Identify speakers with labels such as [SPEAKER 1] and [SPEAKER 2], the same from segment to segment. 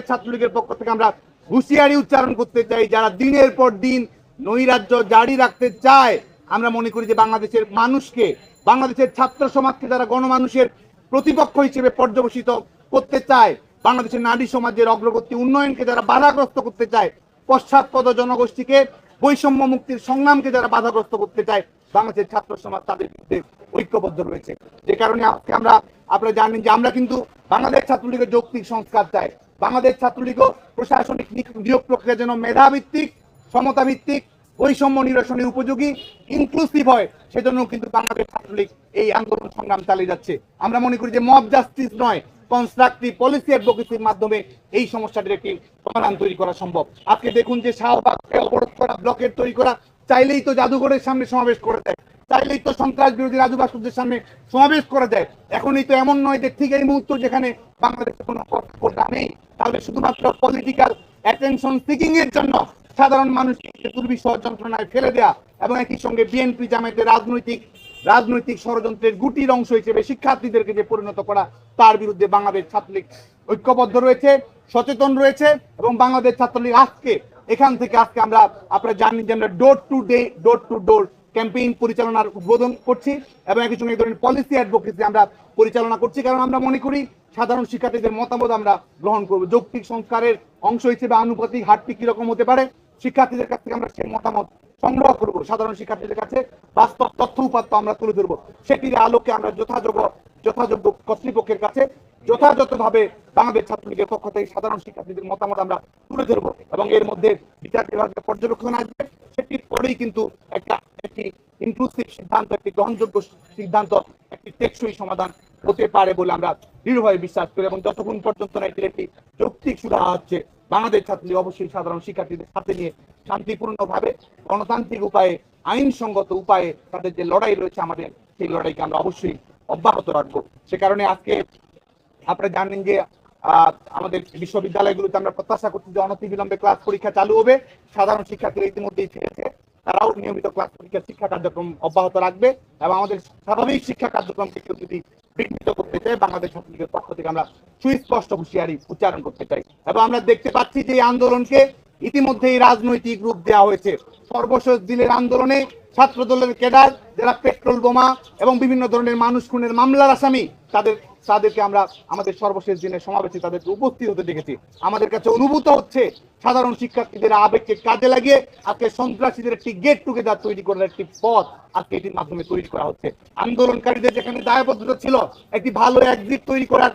[SPEAKER 1] ছাত্রলীগের পক্ষ থেকে আমরা হুঁশিয়ারি উচ্চারণ করতে চাই, যারা দিনের পর দিন নৈরাজ্য জারি রাখতে চায়, আমরা মনে করি যে বাংলাদেশের মানুষকে, বাংলাদেশের ছাত্র সমাজকে যারা গণমানুষের প্রতিপক্ষ হিসেবে পর্যবেসিত করতে চায়, বাংলাদেশের নারী সমাজের অগ্রগতি উন্নয়নকে যারা বাধাগ্রস্ত করতে চায়, পশ্চাৎপদ জনগোষ্ঠীকে, বৈষম্য মুক্তির সংগ্রামকে যারা বাধাগ্রস্ত করতে চায়, বাংলাদেশের ছাত্র সমাজ তাদের বিরুদ্ধে ঐক্যবদ্ধ রয়েছে। যে কারণে আজকে আমরা আপনারা জানেন যে আমরা কিন্তু বাংলাদেশ ছাত্রলীগের যৌক্তিক সংস্কার চাই। বাংলাদেশ ছাত্রলীগ প্রশাসনিক নিয়োগ প্রক্রিয়া যেন মেধাভিত্তিক সমতা ভিত্তিক বৈষম্য নিরসনের উপযোগী ইনক্লুসিভ হয় সেজন্য কিন্তু বাংলাদেশ ছাত্রলীগ এই আন্দোলন সংগ্রাম চালিয়ে যাচ্ছে। আমরা মনে করি যে মব জাস্টিস নয় কনস্ট্রাকটিভ পলিসি অ্যাডভোকেসির মাধ্যমে এই সমস্যাটির একটি সমাধান তৈরি করা সম্ভব। আজকে দেখুন যে শাহবাগকে অবরোধ করা, ব্লকের তৈরি করা, চাইলেই তো জাদুঘরের সামনে সমাবেশ করে দেয়। চাইলেই তো সন্ত্রাস বিরোধী রাজু ভাস্করদের সামনে সমাবেশ করে দেয়। এখনই তো এমন নয় যে ঠিক এই মুহূর্ত যেখানে বাংলাদেশে কোনো কোটা নেই। তাহলে শুধুমাত্র পলিটিক্যাল অ্যাটেনশন সিকিং এর জন্য সাধারণ মানুষকে দুর্বিষহ যন্ত্রণায় ফেলে দেয়া এবং একই সঙ্গে বিএনপি জামায়াতের রাজনৈতিক রাজনৈতিক ষড়যন্ত্রের গুটির অংশ হিসেবে শিক্ষার্থীদেরকে যে পরিণত করা, তার বিরুদ্ধে বাংলাদেশ ছাত্রলীগ ঐক্যবদ্ধ রয়েছে, সচেতন রয়েছে এবং বাংলাদেশ ছাত্রলীগ আজকে, এখান থেকে আজকে আমরা আপনারা জানি যে আমরা door to day door to door campaign পরিচালনার উদ্বোধন করছি এবং একই সঙ্গে ধরনের পলিসি অ্যাডভোকেসি আমরা পরিচালনা করছি। কারণ আমরা মনে করি সাধারণ শিক্ষার্থীদের মতামত আমরা গ্রহণ করব। যৌক্তিক সংস্কারের অংশ হিসেবে আনুপাতিক হারটি কীরকম হতে পারে, শিক্ষার্থীদের কাছ থেকে আমরা সেই মতামত সংগ্রহ করব। সাধারণ শিক্ষার্থীদের কাছে বাস্তব তথ্য উপাত্ত আমরা তুলে ধরবো। সেটির আলোকে আমরা যথাযোগ্য যথাযোগ্য কর্তৃপক্ষের কাছে যথাযথভাবে বাংলাদেশ ছাত্রলীগের পক্ষ থেকে সাধারণ শিক্ষার্থীদের মতামত আমরা তুলে ধরবো এবং এর মধ্যে বিচার বিভাগের পর্যবেক্ষণ আসবে। সেটির পরেই কিন্তু একটা একটি ইনক্লুসিভ সিদ্ধান্ত, একটি গ্রহণযোগ্য সিদ্ধান্ত, একটি টেকসই সমাধান হতে পারে বলে আমরা দৃঢ়ভাবে বিশ্বাস করি এবং যতক্ষণ পর্যন্ত না এটির একটি যৌক্তিক সুরাহা হচ্ছে বাংলাদেশ ছাত্রলীগ অবশ্যই সাধারণ শিক্ষার্থীদের সাথে নিয়ে শান্তিপূর্ণভাবে, গণতান্ত্রিক উপায়ে, আইনসঙ্গত উপায়ে তাদের যে লড়াই রয়েছে আমাদের, সেই লড়াইকে আমরা অবশ্যই অব্যাহত রাখব। সে কারণে আজকে আপনারা জানেন যে আমাদের বিশ্ববিদ্যালয়গুলোতে আমরা প্রত্যাশা করছি যে অনতিবিলম্বে ক্লাস পরীক্ষা চালু হবে। সাধারণ শিক্ষার্থীরা ইতিমধ্যেই ফিরেছে। তারাও নিয়মিত ক্লাস পরীক্ষার শিক্ষা কার্যক্রম অব্যাহত রাখবে এবং আমাদের স্বাভাবিক শিক্ষা কার্যক্রমকে কেউ যদি বিঘ্নিত করতে চাই বাংলাদেশ ছাত্রলীগের পক্ষ থেকে আমরা সুস্পষ্ট হুঁশিয়ারি উচ্চারণ করতে চাই। এবং আমরা দেখতে পাচ্ছি যে আন্দোলনকে ইতিমধ্যেই রাজনৈতিক রূপ দেওয়া হয়েছে। সর্বশেষ দিনের আন্দোলনে ছাত্র দলের কেডার যারা পেট্রোল বোমা এবং বিভিন্ন ধরনের মানুষ খুনের মামলার আসামি, তাদের, তাদেরকে আমরা আমাদের সর্বশেষ দিনের সমাবেশে তাদেরকে উপস্থিত হতে দেখেছি। আমাদের কাছে অনুভূত হচ্ছে, সাধারণ শিক্ষার্থীদের আবেগকে কাজে লাগিয়ে আজকে সন্ত্রাসীদের একটি গেট টুগেদার তৈরি করার একটি পথ আজকে এটির মাধ্যমে তৈরি করা হচ্ছে। আন্দোলনকারীদের যেখানে দায়বদ্ধতা ছিল, একটি ভালো একজিট তৈরি করার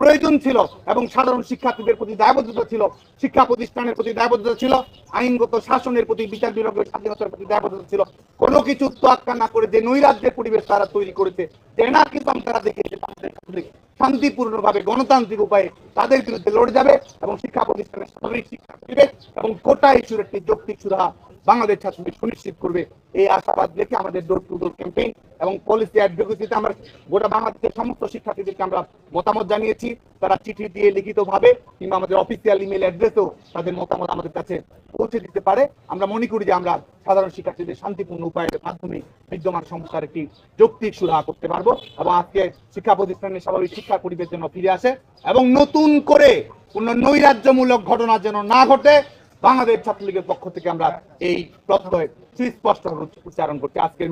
[SPEAKER 1] প্রয়োজন ছিল এবং সাধারণ শিক্ষার্থীদের প্রতি দায়বদ্ধতা ছিল, শিক্ষা প্রতিষ্ঠানের প্রতি দায়বদ্ধতা ছিল, আইনগত শাসনের প্রতি বিচার বিভাগের স্বাধীনতার প্রতি দায়বদ্ধতা ছিল। কোনো কিছু তোয়াক্কা না করে যে নৈরাজ্যের পরিবেশ তারা তৈরি করেছে কিন্তু তারা দেখেছে শান্তিপূর্ণভাবে গণতান্ত্রিক উপায়ে তাদের বিরুদ্ধে লড়ে যাবে এবং শিক্ষা প্রতিষ্ঠানের স্বাভাবিক শিক্ষা দিবে এবং কোটা ইস্যুর একটি যৌক্তিক সুরাহা বাংলাদেশ ছাত্রলীগ সুনিশ্চিত করবে। এই আশাবাদ রেখে আমাদের ডোর টু ডোর ক্যাম্পেইন এবং পলিসি অ্যাডভোকেসিতে আমরা গোটা বাংলাদেশের সমস্ত শিক্ষার্থীদেরকে আমরা মতামত জানিয়েছি। তারা চিঠি দিয়ে লিখিতভাবে কিংবা আমাদের অফিসিয়াল ইমেল অ্যাড্রেসেও তাদের মতামত আমাদের কাছে পৌঁছে দিতে পারে। আমরা মনে করি যে আমরা সাধারণ শিক্ষার্থীদের শান্তিপূর্ণ উপায়ের মাধ্যমে বিদ্যমান সমস্যার একটি যৌক্তিক সুরাহা করতে পারব এবং আজকে শিক্ষা প্রতিষ্ঠানের স্বাভাবিক শিক্ষা পরিবেশ যেন ফিরে আসে এবং নতুন করে কোনো নৈরাজ্যমূলক ঘটনা যেন না ঘটে বাংলাদেশ ছাত্রলীগের পক্ষ থেকে আমরা এই প্রত্যয় সুস্পষ্ট উচ্চারণ করছি। আজকের